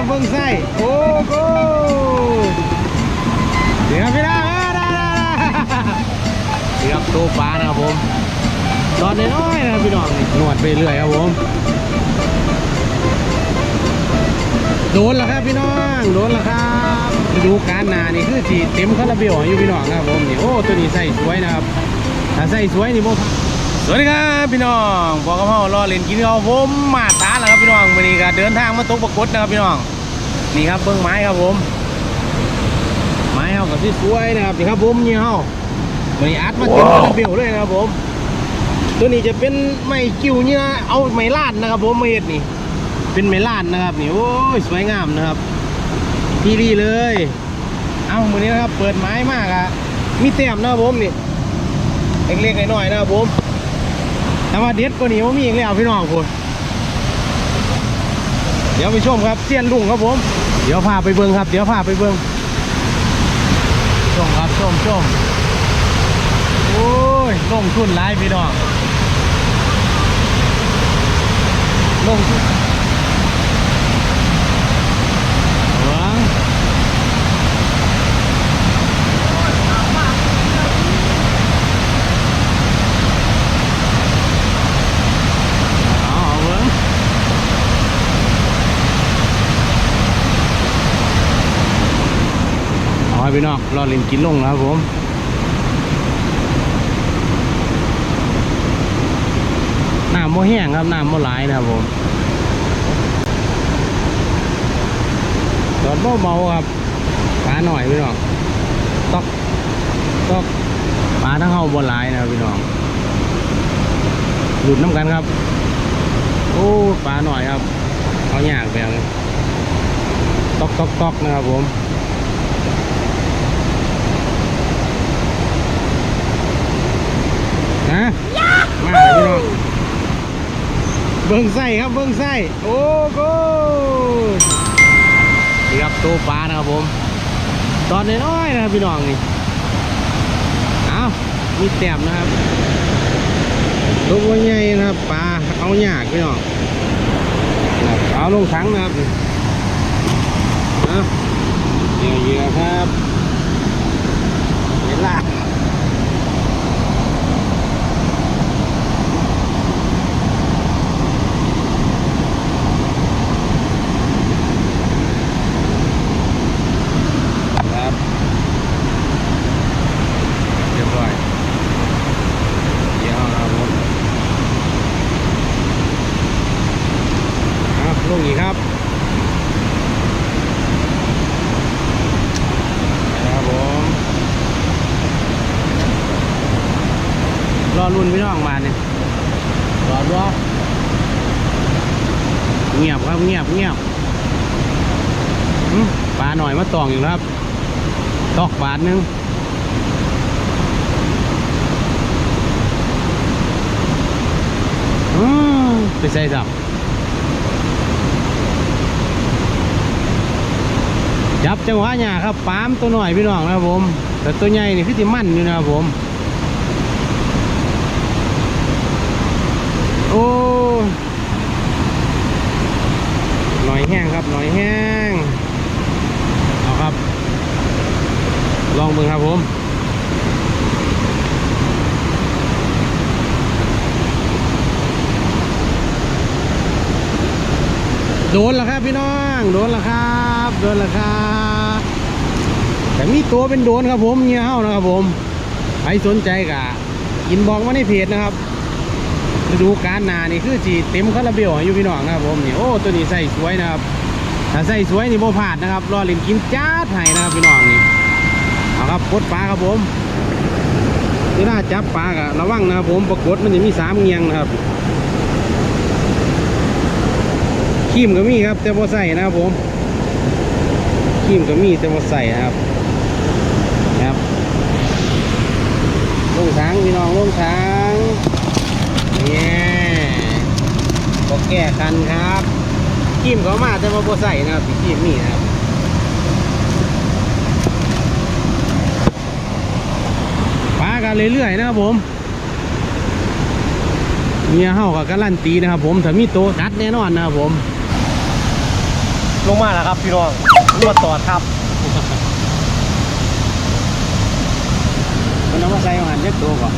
ครับเบิ้งไส้โอ้โหเดี๋ยวครับพี่น้องเอ้ยได้ได้เรียบตัวปลานะครับผมรอดน้อยๆนะพี่น้องนวดไปเรื่อยครับผมโดนแล้วครับพี่น้องโดนแล้วครับดูกาลหนานี่คือสีเต็มคาราเบลอยู่พี่น้องครับผมนี่โอ้ตัวนี้ใส่สวยนะครับถ้าใส่สวยนี่โมสวัสดีครับ พี่น้องบอกกับเฮารอเล่นกินเขาผมมาตาแล้วครับพี่น้องวันนี้ก็เดินทางมาตกปรากฏนะครับพี่น้อง นี่ครับเบิ้งไม้ครับผม ไม้เฮากับที่สวยนะครับนี่ครับผมนี่เฮาวันนี้อัดมาเต็มคาราเบลเลยนะครับผม ตัวนี้จะเป็นไม้กิ้วเนี่ยเอาไม้ลาดนะครับผมมาเฮ็ดนี่ เป็นไม้ลาดนะครับนี่โอ้ยสวยงามนะครับที่ดีเลย เอาวันนี้นะครับเปิดไม้มากอะมีแต้มนะครับผมนี่เล็กๆน้อยๆนะครับผม แต่ว่าเด็ดกว่านี้ว่ามีอีกแล้วพี่น้องคุณเดี๋ยวไปชมครับเสี้ยนลุงครับผม เดี๋ยวพาไปเบิ้งครับ เดี๋ยวพาไปเบิ้งชมครับชมชมโอ้ยลงทุนไลายพี่น้องลงทุนหวังเอาเอาเบิ้งเอาให้ พี่น้องรอเล่นกินลงนะครับผมน้ำโมแห้งครับน้ำโมหลายนะครับผมตอนเมาๆครับปลาหน่อยพี่น้องตอกตอกปลาทั้งเฮาโมหลายนะครับพี่น้องหลุดน้ำกันครับ โอ้ปลาหน่อยครับเอาหยากแบบตอกตอกตอกนะครับผมนะ มาเลยพี่น้องเบิ้งไส้ครับเบิ้งไส้โอ้โหนี่ครับตัวปลานะครับผม ตอนน้อยๆนะครับพี่น้องนี่เอามีแต้มนะครับตัวใหญ่นะครับปลาเอาหยากพี่น้องเอาลงถังนะครับเอาเยอเหยื่อครับเห็นละ ครับเรียบร้อยเดี๋ยวครับผมครับลง อีกครับครับผมรอรุ่นพี่น้องมาเนี่ยรอรอเงียบครับเงียบเงียบปลาหน่อยมาตองอยู่ครับ ตอกบาทหนึงอืมไปใส่สับ จับจังหวะเนี่ยครับปามตัวหน่อยพี่น้องนะครับผม แต่ตัวใหญ่นี่คือที่มั่นอยู่นะครับผม โอ้หน่อยแห้งครับหน่อยแห้งเอาครับ ลองเบิ่งครับผมโดนแล้วครับพี่น้อง โดนแล้วครับ โดนแล้วครับ แต่มีตัวเป็นโดนครับผมเงี้ยเฮานะครับผมใครสนใจกะอินบอกมาในเพจนะครับฤดูกาลนานี่คือสีเต็มคาราเบลอยู่พี่น้องนะครับผมนี่โอ้ตัวนี้ใส่สวยนะครับถ้าใส่สวยนี่โบพลาดนะครับรอเล่นกินจ้าดให้นะครับพี่น้องนี่เอาครับกดปลาครับผมเวลาจับปลากะระวังนะครับผมปรากฏมันจะมีสามเงียงนะครับขีมก็มีครับแต่พอใส่นะครับผมขีมก็มีแต่พอใส่นะครับ ลงทางพี่น้องลงทางเนี่ยก็แก้กันครับขีมก็มาแต่ว่าพอใส่นะครับขีมมีนะครับปากันเรื่อยๆนะครับผมเมียเฮากับการันตีนะครับผมถ้ามีโตวกัดแน่นอนนะครับผม ลงมาแล้วครับพี่น้องรวดตอครับ มันเอ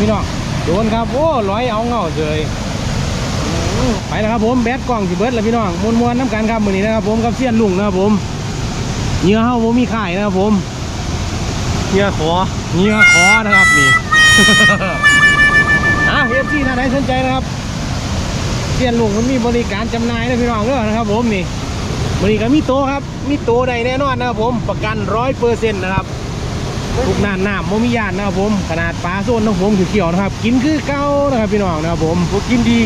พี่น้องโดนครับโอ้ร้อยเอาเงาเลยอืมไปแล้วครับผมแบตกล้องสิเบิร์ดแล้วพี่น้องมวนมวนๆน้ำกันครับมือนี้นะครับผมกับเสี้ยนลุงนะครับผมเหยื่อเฮาผมมีขายนะครับผมเฮียขอเหยื่อขอนะครับนี่อะเอฟซีท่านใดสนใจนะครับเสี้ยนลุงมันมีบริการจำหน่ายนะพี่น้องเด้อนะครับ ผมนี่มือนี้ก็มีโตะครับ มีโตะใดแน่นอนนะครับผมประกันร้อยเปอร์เซ็นต์นะครับ ทุกน่านน้ำโมมียานนะครับผม ขนาดปลาโซนของผมเขียวๆนะครับ กินคือเก่านะครับพี่น้องนะครับผมผมกินดี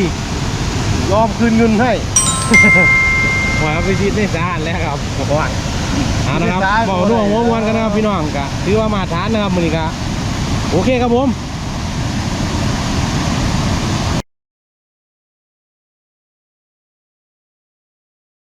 ยอมคืนเงินให้หัวไปชิดในสารแล้วครับบอกว่าเอานะครับในศาลบอกน่วงม้วนๆกันนะครับพี่น้องกะถือว่ามาทานนะครับมือนี้กะโอเคครับผม